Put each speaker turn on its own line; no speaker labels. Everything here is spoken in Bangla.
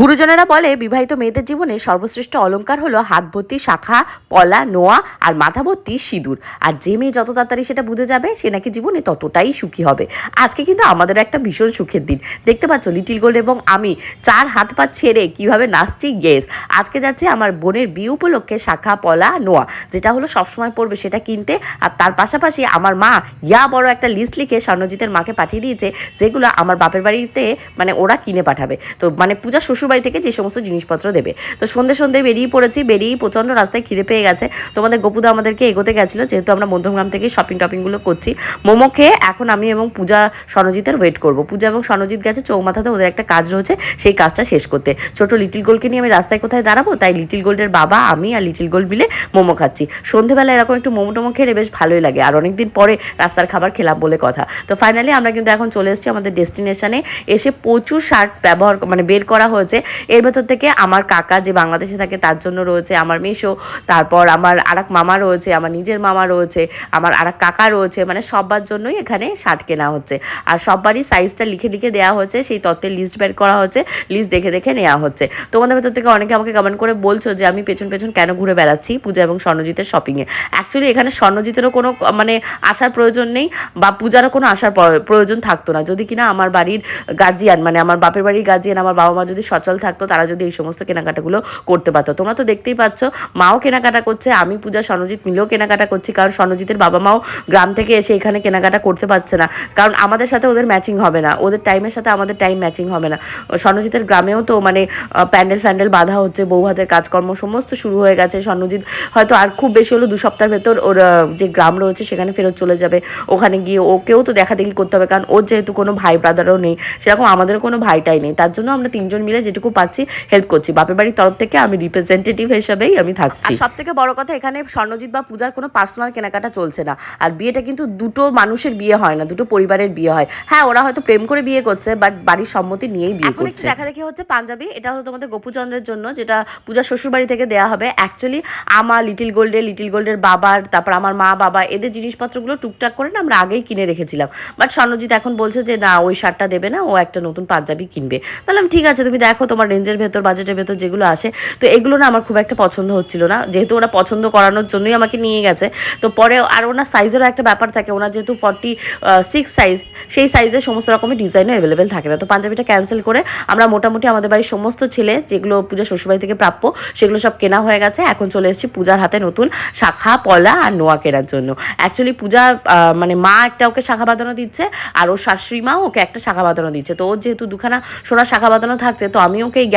গুরুজনেরা বলে, বিবাহিত মেয়েদের জীবনে সর্বশ্রেষ্ঠ অলঙ্কার হলো হাত ভর্তি শাখা, পলা, নোয়া আর মাথা ভর্তি সিঁদুর। আর যে মেয়ে যত তাড়াতাড়ি সেটা বুঝে যাবে, সে নাকি জীবনে ততটাই সুখী হবে। আজকে কিন্তু আমাদের একটা ভীষণ সুখের দিন। দেখতে পাচ্ছ লিটিল গোল্ড এবং আমি চার হাত পা ছেড়ে কীভাবে নাচছি? গেস আজকে যাচ্ছে আমার বোনের বিয়ে উপলক্ষে শাখা, পলা, নোয়া। যেটা হলো সবসময় পড়বে সেটা কিনতে। আর তার পাশাপাশি আমার মা ইয়া বড় একটা লিস্ট লিখে স্বর্ণজিতের মাকে পাঠিয়ে দিয়েছে, যেগুলো আমার বাপের বাড়িতে মানে ওরা কিনে পাঠাবে। তো মানে পূজা শ্বশুরবাড়ি থেকে যে সমস্ত জিনিসপত্র দেবে। তো সন্ধে সন্ধে বেরিয়ে পড়েছি বেরিয়ে প্রচণ্ড রাস্তায় খিদে পেয়ে গেছে। তোমাদের গোপুদা আমাদেরকে এগোতে গেছিল, যেহেতু আমরা মধ্যমগ্রাম থেকে শপিং টপিংগুলো করছি। মোমো খেয়ে এখন আমি এবং পূজা স্বর্ণজিতের ওয়েট করব। পূজা এবং স্বর্ণজিৎ গেছে চৌমাথাতে, ওদের একটা কাজ রয়েছে, সেই কাজটা শেষ করতে। ছোট লিটিল গোল্ডকে নিয়ে আমি রাস্তায় কোথায় দাঁড়াবো, তাই লিটিল গোল্ডের বাবা, আমি আর লিটিল গোল্ড মিলে মোমো খাচ্ছি। সন্ধেবেলা এরকম একটু মোমো টোমো খেলে বেশ ভালোই লাগে, আর অনেকদিন পরে রাস্তার খাবার খেলাম বলে কথা। তো ফাইনালি আমরা কিন্তু এখন চলে এসেছি আমাদের ডেস্টিনেশনে এসে প্রচুর শার্ট ব্যবহার মানে বের করা হয়েছে। এর ভেতর থেকে আমার কাকা যে বাংলাদেশে থাকে, তার জন্য রয়েছে আমার মেশো, তারপর আমার আরেক মামা রয়েছে, আমার নিজের মামা রয়েছে, আমার আরেক কাকা রয়েছে মানে সবার জন্যই এখানে শার্ট কেনা হচ্ছে। আর সববারই সাইজটা লিখে লিখে দেওয়া হচ্ছে, সেই তত্ত্বের লিস্ট বের করা হচ্ছে লিস্ট দেখে দেখে নেওয়া হচ্ছে। তোমাদের ভেতর থেকে অনেকে আমাকে কমেন্ট করে বলছো যে, আমি পেছন পেছন কেন ঘুরে বেড়াচ্ছি? পূজা এবং স্বর্ণজিতের শপিংয়ে অ্যাকচুয়ালি এখানে স্বর্ণজিতেরও কোনো মানে আসার প্রয়োজন নেই, বা পূজারও কোনো আসার প্রয়োজন থাকতো না। যদি কিনা আমার বাড়ির গার্জিয়ান মানে আমার বাপের বাড়ির গার্জিয়ান আমার বাবা মা যদি সচল থাকতো, তারা যদি এই সমস্ত কেনাকাটাগুলো করতে পারতো। তোমরা তো দেখতেই পাচ্ছ, মাও কেনাকাটা করছে, আমি পূজা স্বর্ণজিৎ মিলেও কেনাকাটা করছি, কারণ স্বর্ণজিতের বাবা মাও গ্রাম থেকে এসে এখানে কেনাকাটা করতে পারছে না। কারণ আমাদের সাথে ওদের ম্যাচিং হবে না, ওদের টাইমের সাথে আমাদের টাইম ম্যাচিং হবে না। স্বর্ণজিতের গ্রামেও তো মানে প্যান্ডেল ফ্যান্ডেল বাধা হচ্ছে বৌভাতের কাজকর্ম সমস্ত শুরু হয়ে গেছে। স্বর্ণজিৎ হয়তো আর খুব বেশি হলো দু সপ্তাহের ভেতর ওর যে গ্রাম রয়েছে, সেখানে ফেরত চলে যাবে। ওখানে গিয়ে ওকেও তো দেখা দেখি করতে হবে, কারণ ওর যেহেতু কোনো ভাই ব্রাদারও নেই, সেরকম আমাদেরও কোনো ভাইটাই নেই। তার জন্য আমরা তিনজন মিলে যেটুকু পাচ্ছি হেল্প করছি। বাপের বাড়ির তরফ থেকে আমি রিপ্রেজেন্টেটিভ হিসেবেই আমি থাকছি। আর সব থেকে বড় কথা এখানে স্বর্ণজিৎ বা পূজার কোনো পার্সোনাল কেনাকাটা চলছে না। আর বিয়েটা কিন্তু দুটো মানুষের বিয়ে হয় না দুটো পরিবারের বিয়ে হয়। হ্যাঁ ওরা হয়তো প্রেম করে বিয়ে করছে বাট বাড়ির সম্মতি নিয়েই বিয়ে করছে। দেখা দেখি হচ্ছে পাঞ্জাবি এটা হলো তোমাদের গোপুচন্দ্রের জন্য যেটা পূজা শ্বশুর বাড়ি থেকে দেওয়া হবে। অ্যাকচুয়ালি আমার লিটিল গোল্ডের লিটিল গোল্ডের বাবার তারপর আমার মা বাবা এদের জিনিসপত্রগুলো টুকটাক করে না আমরা আগেই কিনে রেখেছিলাম। বাট স্বর্ণজিৎ এখন বলছে যে না ওই শার্টটা দেবে না ও একটা নতুন পাঞ্জাবি কিনবে। তাহলে ঠিক আছে তুমি দেখো তোমার রেঞ্জের ভেতর, বাজেটের ভেতর যেগুলো আসে, তো এগুলো না আমার খুব একটা পছন্দ হচ্ছিল না। যেহেতু ওরা পছন্দ করানোর জন্যই আমাকে নিয়ে গেছে, তো পরে আর ওনার সাইজেরও একটা ব্যাপার থাকে, ওনার যেহেতু ফর্টি সিক্স সাইজ সেই সাইজের সমস্ত রকমের ডিজাইনও অ্যাভেলেবেল থাকে না। তো পাঞ্জাবিটা ক্যান্সেল করে আমরা মোটামুটি আমাদের বাড়ির সমস্ত ছেলে, যেগুলো পূজা শ্বশুরবাড়ি থেকে প্রাপ্য, সেগুলো সব কেনা হয়ে গেছে। এখন চলে এসেছি পূজার হাতে নতুন শাখা, পলা আর নোয়া কেনার জন্য। অ্যাকচুয়ালি পূজা মানে মা একটা ওকে শাখা বাঁধানো দিচ্ছে, আর ওর শাশুড়ি মা ওকে একটা শাখা বাঁধানো দিচ্ছে। তো ওর যেহেতু দুখানা সোনার শাখা বাঁধানো থাকছে, তো আমি ওকে এই